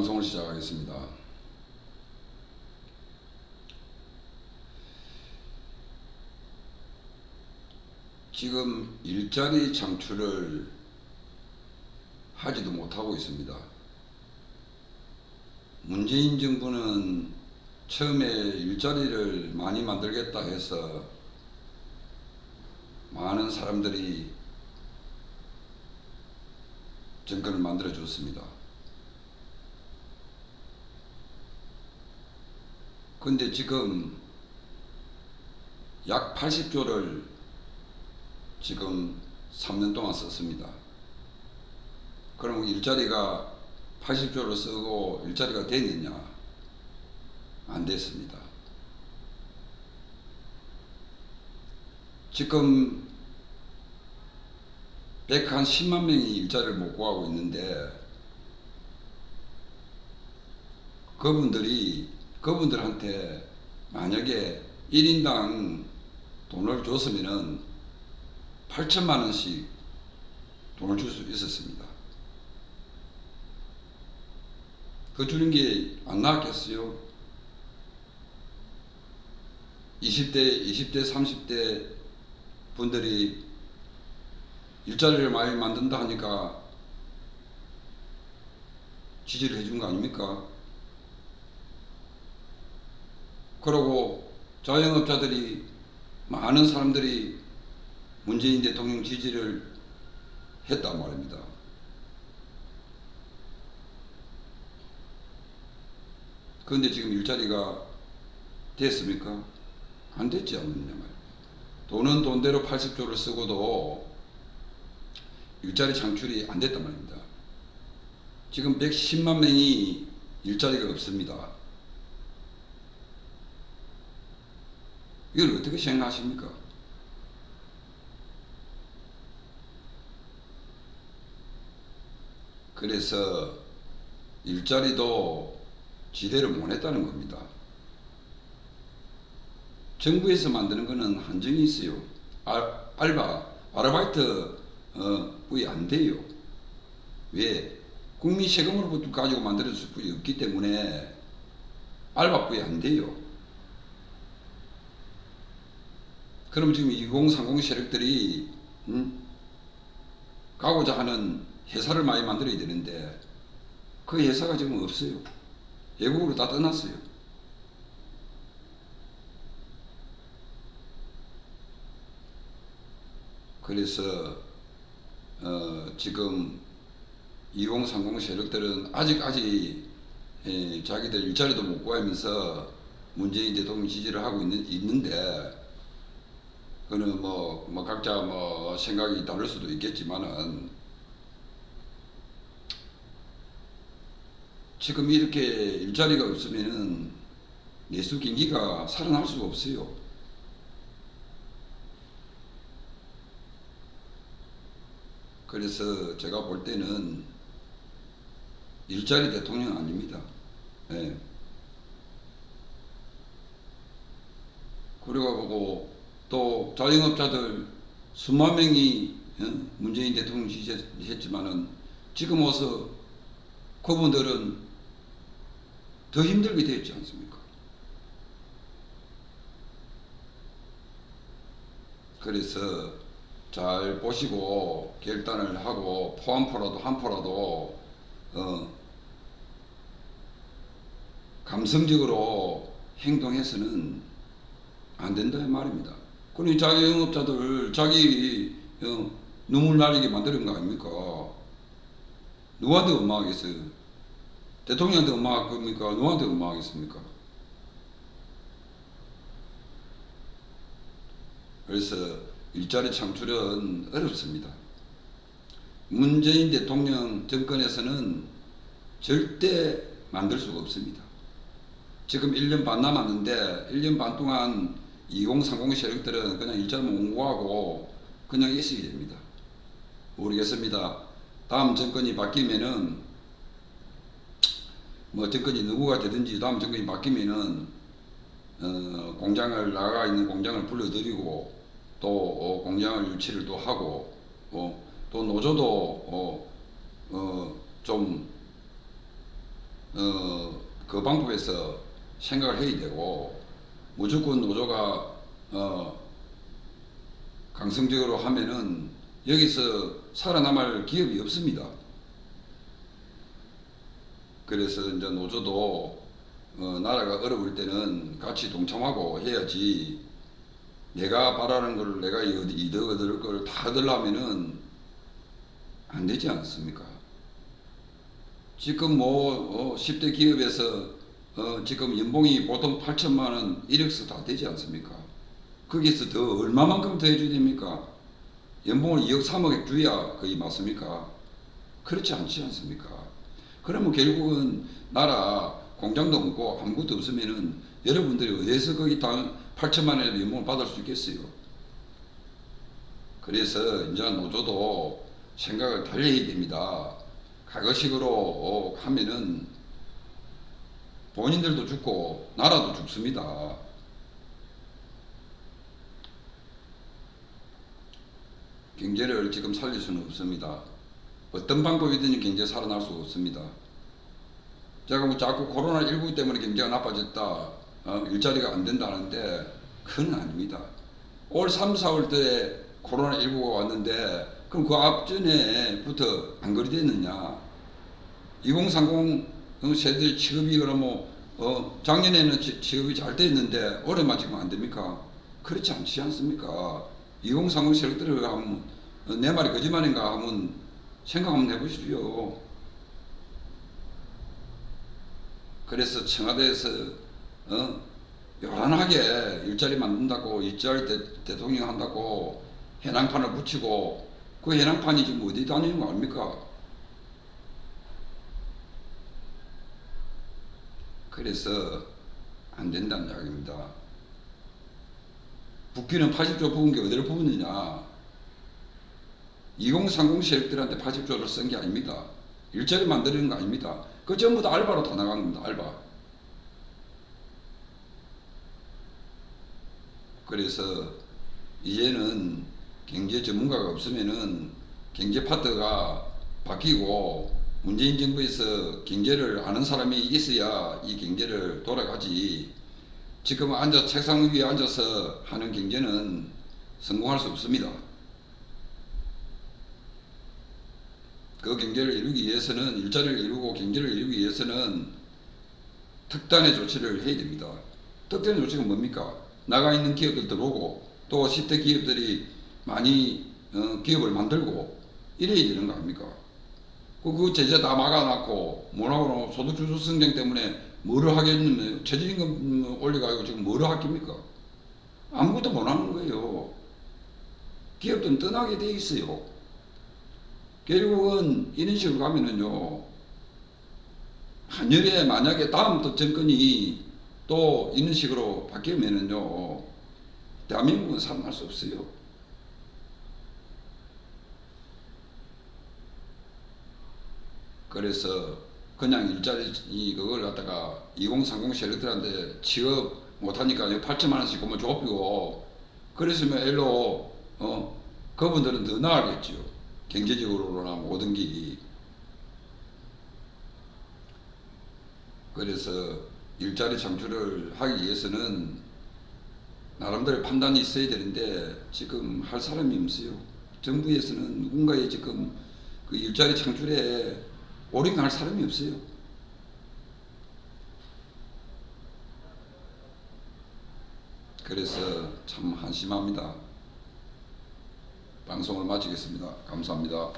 방송을 시작하겠습니다. 지금 일자리 창출을 하지도 못하고 있습니다. 문재인 정부는 처음에 일자리를 많이 만들겠다 해서 많은 사람들이 정권을 만들어 줬습니다. 근데 지금 약 80조를 지금 3년 동안 썼습니다. 그럼 일자리가 80조를 쓰고 일자리가 됐느냐? 안 됐습니다. 지금 110만 명이 일자리를 못 구하고 있는데 그분들이 그분들한테 만약에 1인당 돈을 줬으면은 8천만 원씩 돈을 줄 수 있었습니다. 그 주는 게 안 나왔겠어요? 20대, 20대, 30대 분들이 일자리를 많이 만든다 하니까 지지를 해준 거 아닙니까? 그러고 자영업자들이 많은 사람들이 문재인 대통령 지지를 했단 말입니다. 그런데 지금 일자리가 됐습니까? 안 됐지 않느냐 말입니다. 돈은 돈대로 80조를 쓰고도 일자리 창출이 안 됐단 말입니다. 지금 110만 명이 일자리가 없습니다. 이걸 어떻게 생각하십니까? 그래서 일자리도 지대를 못 했다는 겁니다. 정부에서 만드는 거는 한정이 있어요. 알, 알바, 아르바이트 어, 안 돼요. 왜? 국민 세금으로부터 가지고 만들어질 수 없기 때문에 알바 부이 안 돼요. 그럼 지금 2030 세력들이 음? 가고자 하는 회사를 많이 만들어야 되는데 그 회사가 지금 없어요. 외국으로 다 떠났어요. 그래서 어, 지금 2030 세력들은 아직까지 에, 자기들 일자리도 못 구하면서 문재인 대통령 지지를 하고 있는, 있는데 그는 뭐, 뭐 각자 뭐 생각이 다를 수도 있겠지만은 지금 이렇게 일자리가 없으면은 내수 경기가 살아날 수가 없어요. 그래서 제가 볼 때는 일자리 대통령 아닙니다. 예. 그래가 보고 또 자영업자들 수만 명이 어? 문재인 대통령 지지했지만은 지금 와서 그분들은 더 힘들게 되었지 않습니까? 그래서 잘 보시고 결단을 하고 포 한 포라도 한 포라도 어 감성적으로 행동해서는 안 된다 이 말입니다. 그러니 자영업자들 자기 어, 눈물 날리게 만드는 거 아닙니까? 누구한테 원망하겠어요? 대통령한테 원망할 겁니까? 누구한테 원망하겠습니까? 그래서 일자리 창출은 어렵습니다. 문재인 대통령 정권에서는 절대 만들 수가 없습니다. 지금 1년 반 남았는데 1년 반 동안 2030 세력들은 그냥 일자리만 공고하고 그냥 있어야 됩니다. 모르겠습니다. 다음 정권이 바뀌면은 뭐 정권이 누구가 되든지 다음 정권이 바뀌면은 어, 공장을 나가 있는 공장을 불러들이고 또 어, 공장을 유치를 또 하고 어, 또 노조도 어, 어, 좀 방법에서 생각을 해야 되고 무조건 노조가 어, 강성적으로 하면은 여기서 살아남을 기업이 없습니다. 그래서 이제 노조도 어, 나라가 어려울 때는 같이 동참하고 해야지 내가 바라는 걸 내가 이- 이득 얻을 걸 다 얻으려면은 안 되지 않습니까? 지금 뭐 어, 10대 기업에서 어, 지금 연봉이 보통 8천만 원, 1억씩 다 되지 않습니까? 거기서 더 얼마만큼 더 해줘야 됩니까? 연봉을 2억, 3억 줘야 거의 맞습니까? 그렇지 않지 않습니까? 그러면 결국은 나라 공장도 없고 아무것도 없으면은 여러분들이 어디서 거기 당 8천만 원의 연봉을 받을 수 있겠어요? 그래서 이제 노조도 생각을 달리 해야 됩니다. 과거식으로 어, 하면은 본인들도 죽고 나라도 죽습니다. 경제를 지금 살릴 수는 없습니다. 어떤 방법이든 경제 살아날 수 없습니다. 제가 뭐 자꾸 코로나19 때문에 경제가 나빠졌다, 어, 일자리가 안 된다는데 그건 아닙니다. 올 3, 4월 때 코로나19가 왔는데 그럼 그 앞전에부터 안 그리 됐느냐? 2030 세대 취급이 그러면 어, 작년에는 치- 취급이 잘 됐는데 올해만 지금 안 됩니까? 그렇지 않지 않습니까? 2030 세력들을 한번 어, 내 말이 거짓말인가 하면 생각 한번 해보십시오. 그래서 청와대에서 어, 요란하게 일자리 만든다고 일자리 대, 대통령 한다고 해낭판을 붙이고 그 해낭판이 지금 어디 다니는 거 아닙니까? 그래서 안 된다는 이야기입니다. 붓기는 80조 부은 게 어디를 부었느냐? 2030 세력들한테 80조를 쓴 게 아닙니다. 일자리 만드는 거 아닙니다. 그 전부 다 알바로 다 나간 겁니다. 알바. 그래서 이제는 경제 전문가가 없으면은 경제 파트가 바뀌고 문재인 정부에서 경제를 아는 사람이 있어야 이 경제를 돌아가지 지금 앉아 책상 위에 앉아서 하는 경제는 성공할 수 없습니다. 그 경제를 이루기 위해서는 일자리를 이루고 경제를 이루기 위해서는 특단의 조치를 해야 됩니다. 특단의 조치가 뭡니까? 나가 있는 기업들 들어오고 또 10대 기업들이 많이 어, 기업을 만들고 이래야 되는 거 아닙니까? 그, 그 제재 다 막아놨고 뭐라고 소득주도 성장 때문에 뭐를 하겠느냐 최저임금 올려가지고 지금 뭐를 하겠습니까? 아무것도 못 하는 거예요. 기업들은 떠나게 돼 있어요. 결국은 이런 식으로 가면은요, 한열에 만약에 다음 또 정권이 또 이런 식으로 바뀌면은요, 대한민국은 살아날 수 없어요. 그래서 그냥 일자리 이 그걸 갖다가 2030 세력들한테 취업 못하니까 8천만 원씩 그만 좁히고 그랬으면 일로 어 그분들은 더 나아겠지요. 경제적으로나 모든 게 그래서 일자리 창출을 하기 위해서는 나름대로 판단이 있어야 되는데 지금 할 사람이 없어요. 정부에서는 누군가의 지금 그 일자리 창출에 올인할 사람이 없어요. 그래서 참 한심합니다. 방송을 마치겠습니다. 감사합니다.